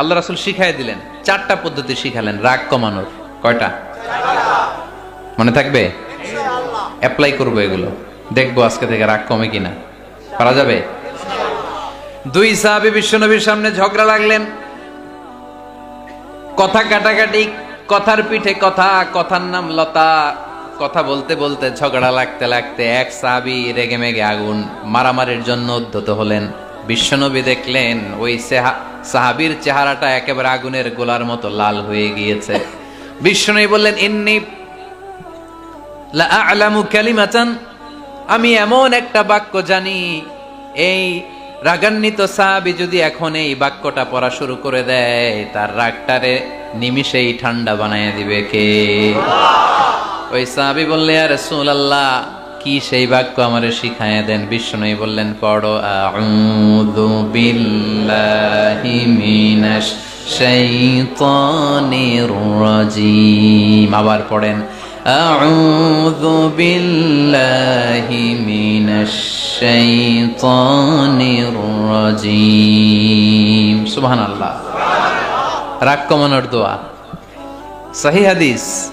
আল্লাহ রাসুল শিখাই দিলেন, চারটা পদ্ধতি শিখালেন, রাগ কমানোর, কয়টা? মনে থাকবে? অ্যাপ্লাই করব এগুলো। দেখব আজকে থেকে রাগ কমে কিনা। পারা যাবে? দুই সাহাবি বিশ্বনবীর সামনে ঝগড়া লাগলেন। কথা কাটাকাটি, কথার পিঠে কথা, কথার নাম লতা, কথা বলতে বলতে ঝগড়া লাগতে লাগতে এক সাহাবি রেগে মেগে আগুন, মারামারির জন্য উদ্ধত হলেন। বিশ্বনবী দেখলেন, ওই সেহা- সাহাবীর চেহারাটা একেবারে আগুনের গোলার মতো লাল হয়ে গিয়েছে। বিশ্বনবী বললেন, ইন্নি আমি এমন একটা বাক্য জানি, এই রাগান্বিত সাহাবি যদি এখন এই বাক্যটা পড়া শুরু করে দেয়, তার রাগটারে নিমিষেই ঠান্ডা বানায় দিবে কে? ওই সাহাবি বললে আর রাসূলুল্লাহ কি সেই বাক্য আমার শিখাইয়া দেন? বিষ্ণুই বললেন, পড়ো রাজিম। আবার পড়েন, আউযু বিল্লাহি মিনাশ শাইতানির রাজিম। সুবহানাল্লাহ। রাগ কমানোর দোয়া। সহি হাদিস।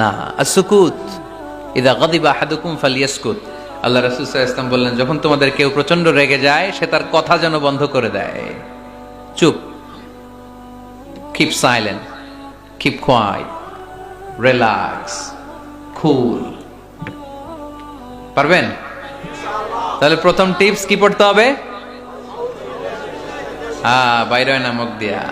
না, আর সুকুত। ইদা গদিবা হাদুকুম ফালিয়াসকুত। আল্লাহ রাসূল ওয়াসাল্লাম বললেন, যখন তোমাদের কেউ প্রচণ্ড রেগে যায়, সে তার কথা যেন বন্ধ করে দেয়। চুপ। Keep silent keep quiet relax cool পারবেন? তাহলে প্রথম টিপস কি পড়তে হবে? হ্যাঁ বাইরে নামক দিয়া।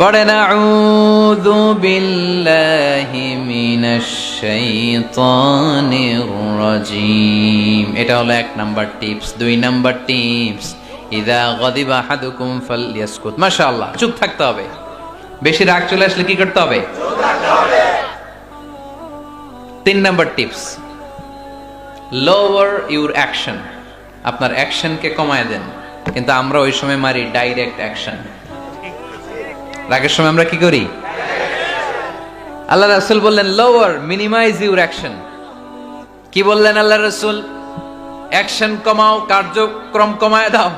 পড়েন আউযু বিল্লাহি মিনাশ শাইতানির রাজিম। এটা হলো এক নাম্বার টিপস। দুই নাম্বার টিপস, ইদা গদিবা আহাদুকুম ফালইয়াসকুত। মাশাআল্লাহ, চুপ থাকতে হবে। বেশি রাগ চলে আসলে কি করতে হবে? তিন number tips lower your action আপনার অ্যাকশনকে কমায় দেন, কিন্তু আমরা ওই সময় মারি ডাইরেক্ট অ্যাকশন রাগের সময় আমরা কি করি? আল্লাহ রাসুল বললেন লোয়ার মিনিমাইজ ইউর অ্যাকশন কি বললেন আল্লাহ রাসূল? অ্যাকশন কমাও, কার্যক্রম কমায় দাও।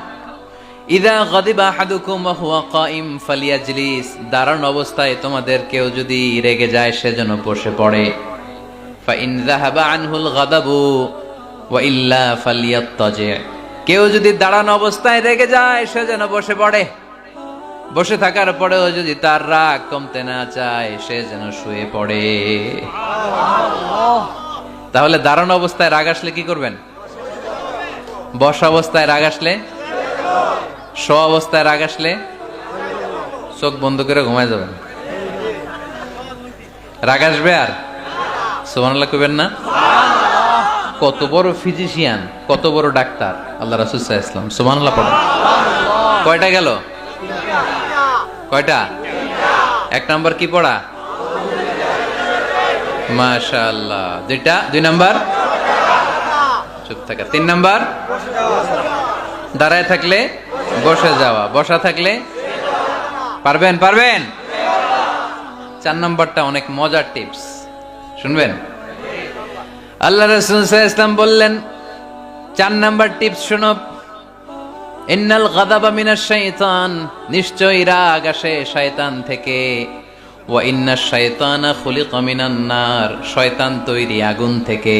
ইদা গদিবা আহাদুকুম ওয়া হুয়া কাইম ফালিয়াজলিস। দাঁড়ানো অবস্থায় তোমাদের কেউ যদি রেগে যায় সেজন্য বসে পড়ে। ফাইন যাহাবা আনহুল গাদাবু ওয়া ইল্লা ফালিয়াত্তাজি। কেউ যদি দাঁড়ানো অবস্থায় রেগে যায়, সে যেন বসে পড়ে। বসে থাকার পরেও যদি তার রাগ কমতে না চায়, সে যেন শুয়ে পড়ে। তাহলে দারুণ অবস্থায় রাগ আসলে কি করবেন? বসা অবস্থায় রাগ আসলে? শো অবস্থায় রাগ আসলে? চোখ বন্ধ করে ঘুমায় যাবেন। রাগ আসবে আর? সুবহানাল্লাহ কইবেন না? কত বড় ফিজিশিয়ান, কত বড় ডাক্তার। আল্লাহ রাসূল ওয়াসাল্লাম, সুবহানাল্লাহ পড়েন। কয়টা গেল? কয়টা? এক নাম্বার কি পড়া? মাশাআল্লাহ। দুইটা দুই নাম্বার? চুপ থাকা। তিন নাম্বার? দাঁড়ায় থাকলে বসে যাওয়া। বসা থাকলে? পারবেন? পারবেন? চার নাম্বারটা অনেক মজার টিপস। শুনবেন? আল্লাহ রসুল ইসলাম বললেন, চার নাম্বার টিপস শুনো ইন্নাল গাদাবা মিনাশ শাইতান, নিশ্চয়ই রাগ আসে শয়তান থেকে। ওয়া ইন্নাশ শাইতানা খুলিকা মিনান নার, শয়তান তৈরি আগুন থেকে।